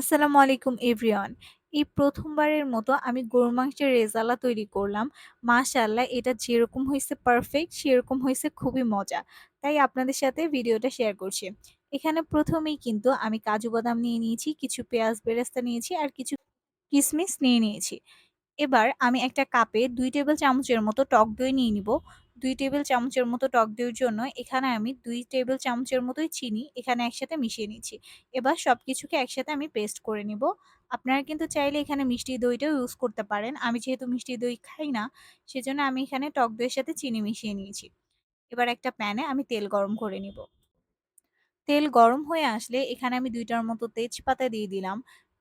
আসসালামু আলাইকুম এভরিওয়ান। এই প্রথমবারের মতো আমি গরুর মাংসের রেজালা তৈরি করলাম। মাশাআল্লাহ এটা যেরকম হয়েছে পারফেক্ট সেরকম হয়েছে খুবই মজা। তাই আপনাদের সাথে ভিডিওটা শেয়ার করছি। এখানে প্রথমেই কিন্তু আমি কাজু বাদাম নিয়ে নিয়েছি, কিছু পেঁয়াজ বেরেস্তা নিয়েছি আর কিছু কিসমিস নিয়ে নিয়েছি। এবার আমি একটা কাপে দুই টেবিল চামচের মতো টক দই নিয়ে নিব। ২ টেবিল চামচের মতো টক দইয়ের জন্য এখানে আমি দুই টেবিল চামচের মতোই চিনি এখানে একসাথে মিশিয়ে নিচ্ছি। এবার সব কিছুকে একসাথে আমি পেস্ট করে নিব। আপনারা কিন্তু চাইলে এখানে মিষ্টি দইটাও ইউজ করতে পারেন। আমি যেহেতু মিষ্টি দই খাই না, সেজন্য আমি এখানে টক দইয়ের সাথে চিনি মিশিয়ে নিয়েছি। এবার একটা প্যানে আমি তেল গরম করে নিব। তেল গরম হয়ে আসলে এখানে আমি দুইটার মতো তেজপাতা দিয়ে দিলাম।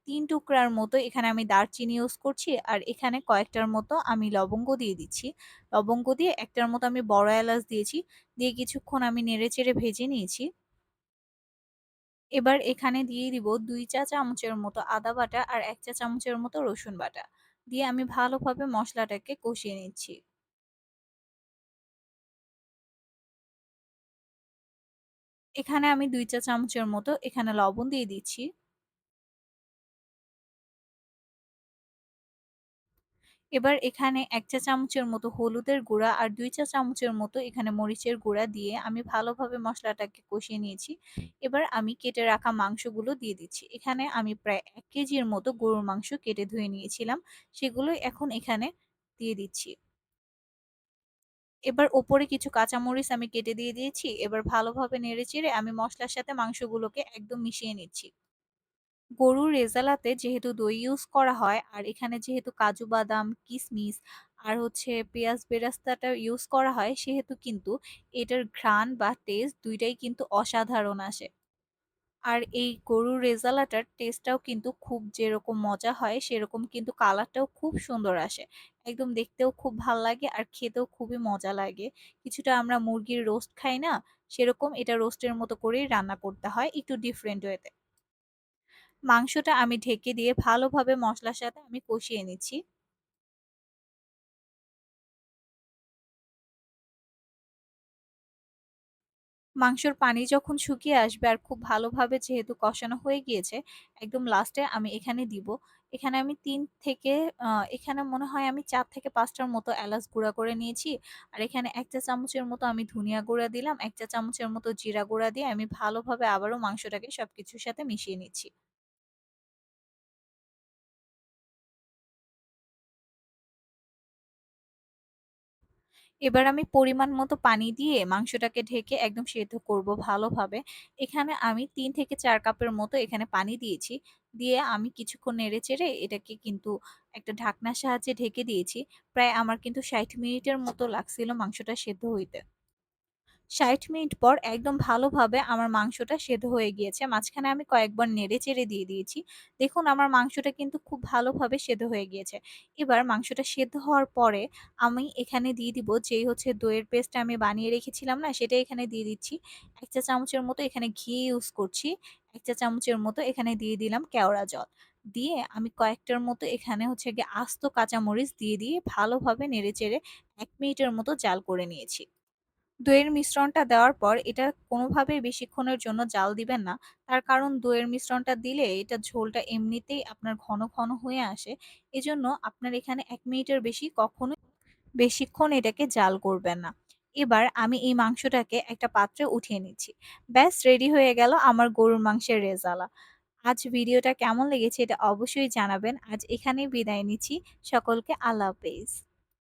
৩ টুকরার মতো এখানে আমি দারচিনি ইউজ করছি আর এখানে কয়েকটার মতো আমি লবঙ্গ দিয়ে দিচ্ছি। লবঙ্গ দিয়ে একটার মতো আমি বড় এলাচ দিয়েছি। দিয়ে কিছুক্ষণ আমি নেড়েচেড়ে ভেজে নিয়েছি। এবার এখানে দিয়ে দিব দুই চা চামচের মতো আদা বাটা আর এক চা চামচের মতো রসুন বাটা। দিয়ে আমি ভালোভাবে মশলাটাকে কষিয়ে নিচ্ছি। এখানে আমি দুই চা চামচের মতো এখানে লবণ দিয়ে দিচ্ছি। এবার এখানে ১ চা চামচের মতো হলুদের গুঁড়া আর দুই চা চামচের মতো এখানে মরিচের গুঁড়া দিয়ে আমি ভালোভাবে মশলাটাকে কষিয়ে নিয়েছি। এবার আমি কেটে রাখা মাংসগুলো দিয়ে দিচ্ছি। এখানে আমি প্রায় এক কেজির মতো গরুর মাংস কেটে ধুয়ে নিয়েছিলাম। সেগুলোই এখন এখানে দিয়ে দিচ্ছি। এবার ওপরে কিছু কাঁচামরিচ আমি কেটে দিয়ে দিয়েছি। এবার ভালোভাবে নেড়েচেড়ে আমি মশলার সাথে মাংসগুলোকে একদম মিশিয়ে নিচ্ছি। গরুর রেজালাতে যেহেতু দই ইউজ করা হয় আর এখানে যেহেতু কাজু বাদাম, কিসমিস আর হচ্ছে পেঁয়াজ বেরাস্তাটা ইউজ করা হয় সেহেতু কিন্তু এটার ঘ্রাণ বা টেস্ট দুইটাই কিন্তু অসাধারণ আসে। আর এই গরুর রেজালাটার টেস্টটাও কিন্তু খুব যেরকম মজা হয় সেরকম কিন্তু কালারটাও খুব সুন্দর আসে। একদম দেখতেও খুব ভালো লাগে আর খেতেও খুবই মজা লাগে। কিছুটা আমরা মুরগির রোস্ট খাই না? সেরকম এটা রোস্টের মতো করেই রান্না করতে হয় একটু ডিফারেন্ট ওয়েতে। মাংসটা আমি ঢেকে দিয়ে ভালোভাবে মশলার সাথে আমি কষিয়ে নিচ্ছি। মাংসর পানি যখন শুকিয়ে আসবে আর খুব ভালোভাবে যেহেতু কষানো হয়ে গিয়েছে, একদম লাস্টে আমি এখানে দিব। এখানে আমি তিন থেকে এখানে মনে হয় আমি চার থেকে পাঁচটার মতো এলাচ গুঁড়া করে নিয়েছি। আর এখানে ১ চা চামচের মতো আমি ধনিয়া গুঁড়া দিলাম, ১ চা চামচের মতো জিরা গুঁড়া দিয়ে আমি ভালোভাবে আবারও মাংসটাকে সব কিছুর সাথে মিশিয়ে নিচ্ছি। এবার আমি পরিমাণ মতো পানি দিয়ে মাংসটাকে ঢেকে একদম সেদ্ধ করব ভালোভাবে। এখানে আমি তিন থেকে চার কাপের মতো এখানে পানি দিয়েছি। দিয়ে আমি কিছুক্ষণ নেড়ে চেড়ে এটাকে কিন্তু একটা ঢাকনার সাহায্যে ঢেকে দিয়েছি। প্রায় আমার কিন্তু ৬০ মিনিটের মতো লাগছিল মাংসটা সেদ্ধ হইতে। ৬০ মিনিট পর একদম ভালোভাবে আমার মাংসটা সেদ্ধ হয়ে গিয়েছে। মাঝখানে আমি কয়েকবার নেড়ে-চেড়ে দিয়ে দিয়েছি। দেখুন আমার মাংসটা কিন্তু খুব ভালোভাবে সেদ্ধ হয়ে গিয়েছে। এবার মাংসটা সেদ্ধ হওয়ার পরে আমি এখানে দিয়ে দিব যেই হচ্ছে দইয়ের পেস্ট আমি বানিয়ে রেখেছিলাম না? সেটা এখানে দিয়ে দিচ্ছি। ১ চা চামচের মতো এখানে ঘি ইউজ করছি। ১ চা চামচের মতো এখানে দিয়ে দিলাম কেওড়া জল। দিয়ে আমি কয়েকটার মতো এখানে হচ্ছে গিয়ে আস্ত কাঁচামরিচ দিয়ে, দিয়ে ভালোভাবে নেড়ে-চেড়ে ১ মিনিটের মতো জাল করে নিয়েছি। দইয়ের মিশ্রণটা দেওয়ার পর এটা কোনোভাবেই বেশিক্ষণের জন্য জাল দিবেন না। তার কারণ দইয়ের মিশ্রণটা দিলে এটা ঝোলটা এমনিতেই আপনার ঘন, ঘন হয়ে আসে। এজন্য আপনার এখানে এক মিনিটের বেশি কখনোই বেশিক্ষণ এটাকে জাল করবেন না। এবার আমি এই মাংসটাকে একটা পাত্রে উঠিয়ে নিচ্ছি। ব্যাস রেডি হয়ে গেল আমার গরুর মাংসের রেজালা। আজ ভিডিওটা কেমন লেগেছে এটা অবশ্যই জানাবেন। আজ এখানেই বিদায় নিচ্ছি। সকলকে আল্লাহ হাফেজ।